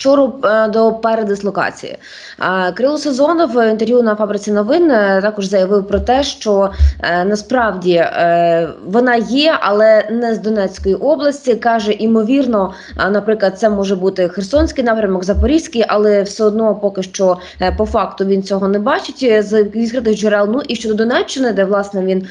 Щодо е, до передислокації, Е, Кирило Сезонов в інтерв'ю на фабриці новин е, також заявив про те, що е, насправді е, вона є, але не з Донецької області. каже, імовірно, наприклад, це може бути Херсонський напрямок, Запорізький, але все одно поки що е, по факту він цього не бачить е, з відкритих джерел. Ну і щодо Донеччини, де власне він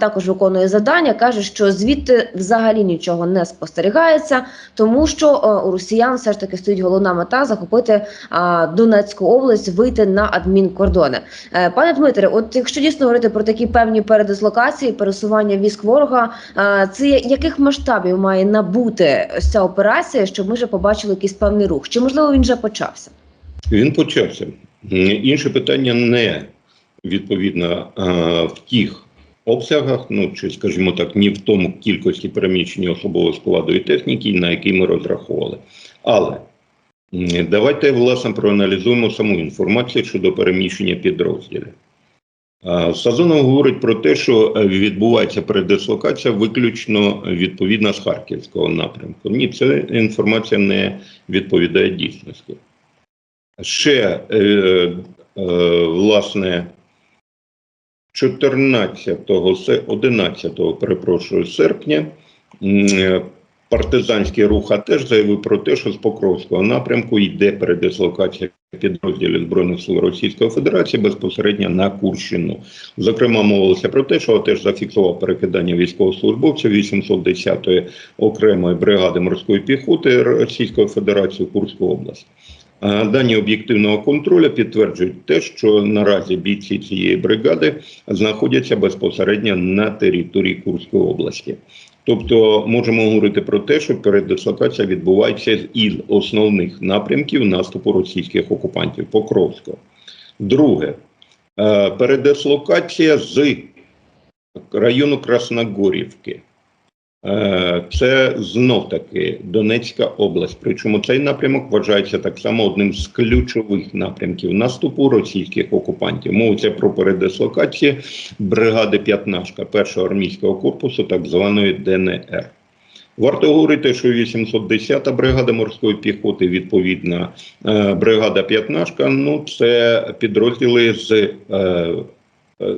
також виконує завдання, каже, що звідти взагалі нічого не спостерігається, тому що е, у росіян все ж таки стоїть головна мета захопити а, Донецьку область, вийти на адмінкордони. Е, Пане Дмитре, от якщо дійсно говорити про такі певні передислокації, пересування військ ворога, е, це яких масштабів має набути ось ця операція, щоб ми вже побачили якийсь певний рух? Чи можливо він вже почався? Він почався. Інше питання не відповідно в тих обсягах, ну чи скажімо так, ні в тому кількості переміщення особового складу і техніки, на який ми розраховували. Але давайте власне проаналізуємо саму інформацію щодо переміщення підрозділів. Е, Сазонов говорить про те, що е, відбувається передислокація виключно відповідно з харківського напрямку. Ні, ця інформація не відповідає дійсності. Ще е, е, власне 14-го, 11-го, перепрошую, серпня е, партизанський рух а теж заявив про те, що з Покровського напрямку йде передислокація підрозділів Збройних сил Російської Федерації безпосередньо на Курщину. Зокрема, мовилося про те, що теж зафіксував перекидання військовослужбовців 810-ї окремої бригади морської піхоти Російської Федерації в Курську область. Дані об'єктивного контролю підтверджують те, що наразі бійці цієї бригади знаходяться безпосередньо на території Курської області. Тобто можемо говорити про те, що передислокація відбувається із основних напрямків наступу російських окупантів Покровського. Друге, е, передислокація з району Красногорівки. Е, Це знов таки Донецька область. Причому цей напрямок вважається так само одним з ключових напрямків наступу російських окупантів. Мовиться про передислокації бригади П'ятнашка першого армійського корпусу, так званої ДНР. Варто говорити, що 810-та бригада морської піхоти, відповідна е, бригада П'ятнашка, ну це підрозділи з е, е,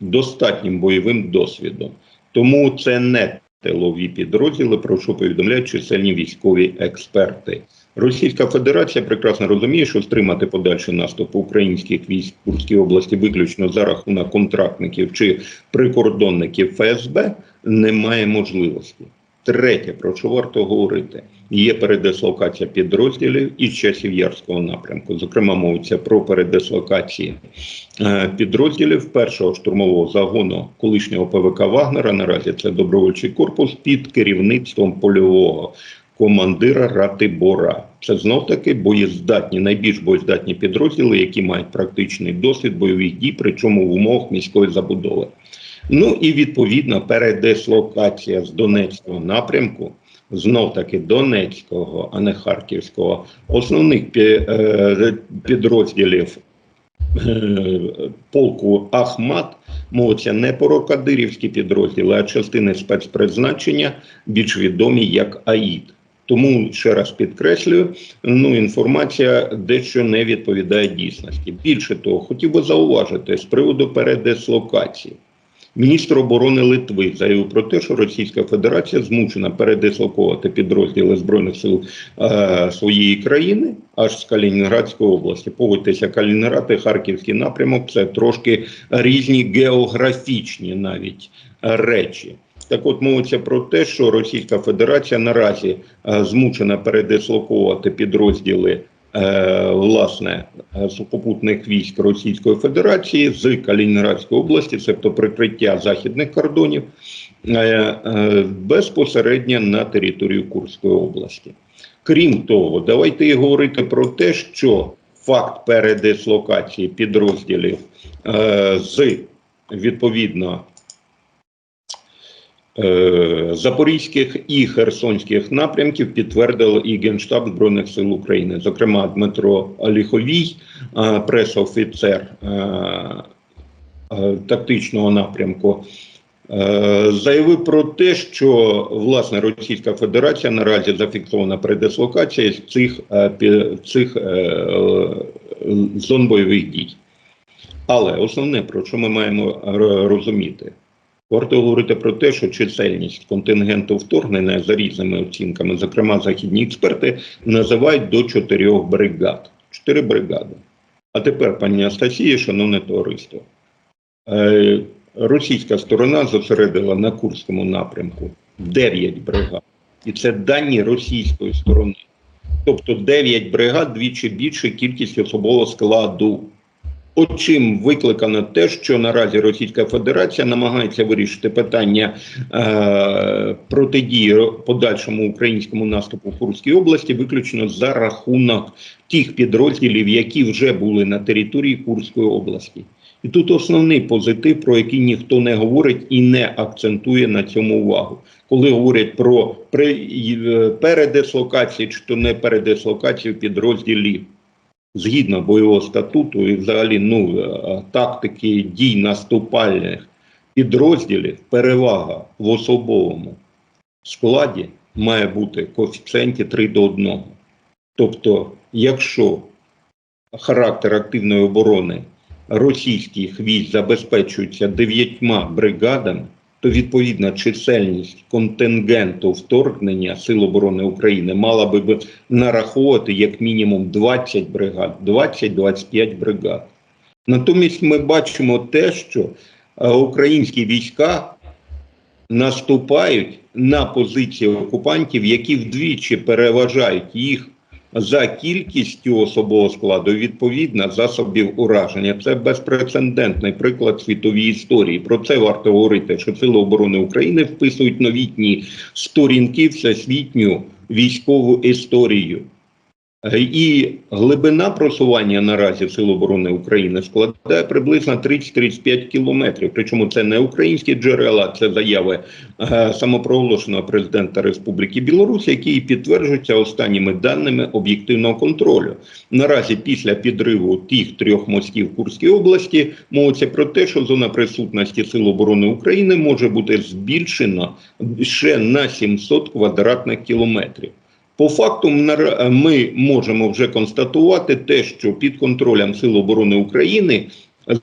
достатнім бойовим досвідом. Тому це не тилові підрозділи, про що повідомляють чисельні військові експерти. Російська Федерація прекрасно розуміє, що стримати подальший наступ українських військ в Курській області виключно за рахунок контрактників чи прикордонників ФСБ немає можливості. Третє, про що варто говорити, є передислокація підрозділів із часів Ярського напрямку. Зокрема, мовиться про передислокації е, підрозділів першого штурмового загону колишнього ПВК Вагнера. Наразі це добровольчий корпус під керівництвом польового командира Ратибора. Це знов таки боєздатні, найбільш боєздатні підрозділи, які мають практичний досвід бойових дій, причому в умовах міської забудови. Ну і відповідно передислокація з Донецького напрямку, знов таки Донецького, а не Харківського, основних е, підрозділів е, полку Ахмат мовиться не про кадирівські підрозділи, а частини спецпризначення, більш відомі як АІД. Тому ще раз підкреслюю, ну інформація дещо не відповідає дійсності. Більше того, хотів би зауважити з приводу передислокації. Міністр оборони Литви заявив про те, що Російська Федерація змушена передислоковувати підрозділи збройних сил е, своєї країни аж з Калінінградської області. Погодьтеся, Калінінград і Харківський напрямок це трошки різні географічні навіть е, речі. Так от мовиться про те, що Російська Федерація наразі е, змушена передислоковувати підрозділи власне е, сухопутних військ Російської Федерації з Калінінградської області, тобто прикриття західних кордонів, е, е, безпосередньо на територію Курської області. Крім того, давайте і говорити про те, що факт передислокації підрозділів з відповідно запорізьких і херсонських напрямків підтвердив і Генштаб Збройних сил України. Зокрема, Дмитро Ліховій, е, пресофіцер е, е, тактичного напрямку, Е, Заявив про те, що власне Російська Федерація наразі зафіксована передислокація з цих, е, цих е, е, зон бойових дій. Але основне, про що ми маємо розуміти, варто говорити про те, що чисельність контингенту вторгнення за різними оцінками, зокрема західні експерти, називають до чотирьох бригад. Чотири бригади. А тепер, пані Анастасія, шановне товариство, е, російська сторона зосередила на Курському напрямку 9 бригад. І це дані російської сторони. Тобто 9 бригад двічі більше кількість особового складу. От чим викликано те, що наразі Російська Федерація намагається вирішити питання е, протидії подальшому українському наступу в Курській області виключно за рахунок тих підрозділів, які вже були на території Курської області. І тут основний позитив, про який ніхто не говорить і не акцентує на цьому увагу. Коли говорять про е, чи то не передислокацію підрозділів згідно бойового статуту і взагалі ну, е, тактики дій наступальних підрозділів, перевага в особовому складі має бути коефіцієнті 3 до 1. Тобто, якщо характер активної оборони російських військ забезпечується дев'ятьма бригадами, то відповідна чисельність контингенту вторгнення Сил оборони України мала би нараховувати як мінімум 20 бригад, 20-25 бригад. Натомість ми бачимо те, що е, українські війська наступають на позиції окупантів, які вдвічі переважають їх за кількістю особового складу, відповідно, засобів ураження. Це безпрецедентний приклад світовій історії. Про це варто говорити, що Сили оборони України вписують новітні сторінки всесвітню військову історію. І глибина просування наразі Сил оборони України складає приблизно 30-35 кілометрів. Причому це не українські джерела, це заяви е, самопроголошеного президента Республіки Білорусь, які підтверджуються останніми даними об'єктивного контролю. Наразі після підриву тих трьох мостів в Курській області мовиться про те, що зона присутності Сил оборони України може бути збільшена ще на 700 квадратних кілометрів. По факту нар- ми можемо вже констатувати те, що під контролем Сил оборони України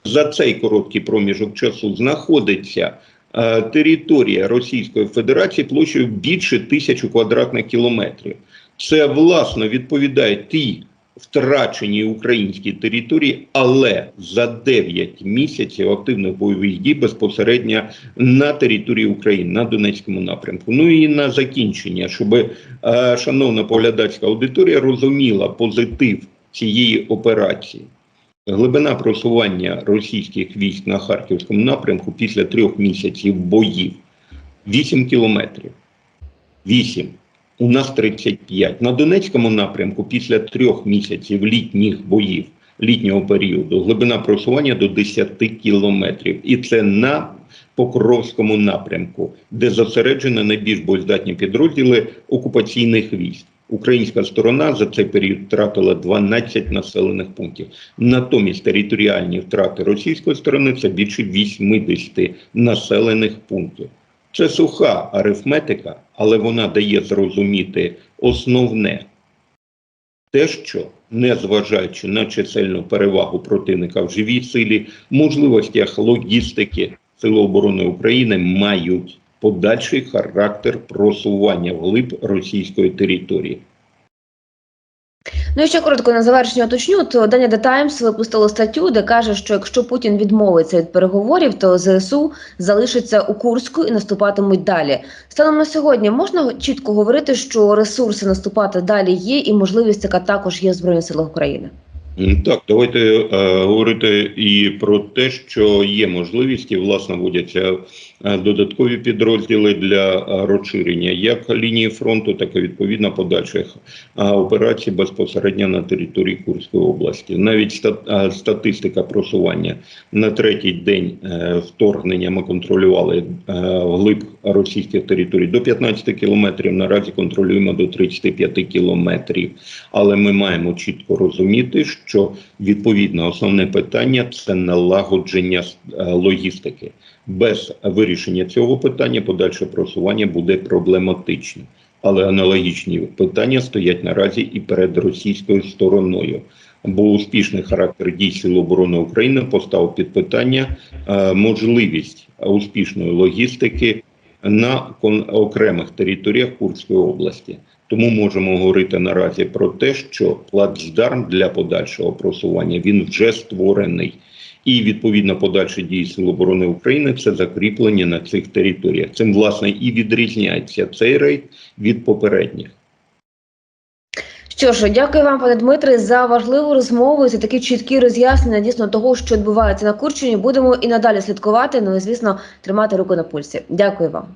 за цей короткий проміжок часу знаходиться е, територія Російської Федерації площею більше тисячі квадратних кілометрів. Це власне відповідає тій втраченій українській території, але за 9 місяців активних бойових дій безпосередньо на території України на Донецькому напрямку. Ну і на закінчення, щоб е, шановна поглядацька аудиторія розуміла позитив цієї операції. Глибина просування російських військ на харківському напрямку після трьох місяців боїв 8 кілометрів. 8. У нас 35. На Донецькому напрямку після трьох місяців літніх боїв, літнього періоду, глибина просування до 10 кілометрів. І це на Покровському напрямку, де зосереджені найбільш боєздатні підрозділи окупаційних військ. Українська сторона за цей період втратила 12 населених пунктів. Натомість територіальні втрати російської сторони це більше 80 населених пунктів. Це суха арифметика, але вона дає зрозуміти основне те, що незважаючи на чисельну перевагу противника в живій силі, можливостях логістики Сили оборони України мають подальший характер просування вглиб російської території. Ну і ще коротко на завершення уточню, то Даня The Times випустило статтю, де каже, що якщо Путін відмовиться від переговорів, то ЗСУ залишиться у Курську і наступатимуть далі. Станом на сьогодні можна чітко говорити, що ресурси наступати далі є, і можливість така також є в Збройних силах України. Так, давайте е, говорити і про те, що є можливість, і власне вводяться е, додаткові підрозділи для е, розширення як лінії фронту, так і відповідно подальших е, операцій безпосередньо на території Курської області. Навіть ста- е, статистика просування на третій день вторгнення ми контролювали вглиб російських територій до 15 кілометрів. Наразі контролюємо до 35 кілометрів. Але ми маємо чітко розуміти, що відповідно основне питання це налагодження е, логістики. Без вирішення цього питання подальше просування буде проблематичним. Але аналогічні питання стоять наразі і перед російською стороною. Бо успішний характер дій Сил оборони України поставив під питання е, можливість успішної логістики на окремих територіях Курської області. Тому можемо говорити наразі про те, що плацдарм для подальшого просування він вже створений. І відповідно подальші дії Сил оборони України це закріплення на цих територіях. Цим власне і відрізняється цей рейд від попередніх. Що ж, дякую вам, пане Дмитре, за важливу розмову за такі чіткі роз'яснення дійсно того, що відбувається на Курщині. Будемо і надалі слідкувати. Ну і звісно, тримати руку на пульсі. Дякую вам.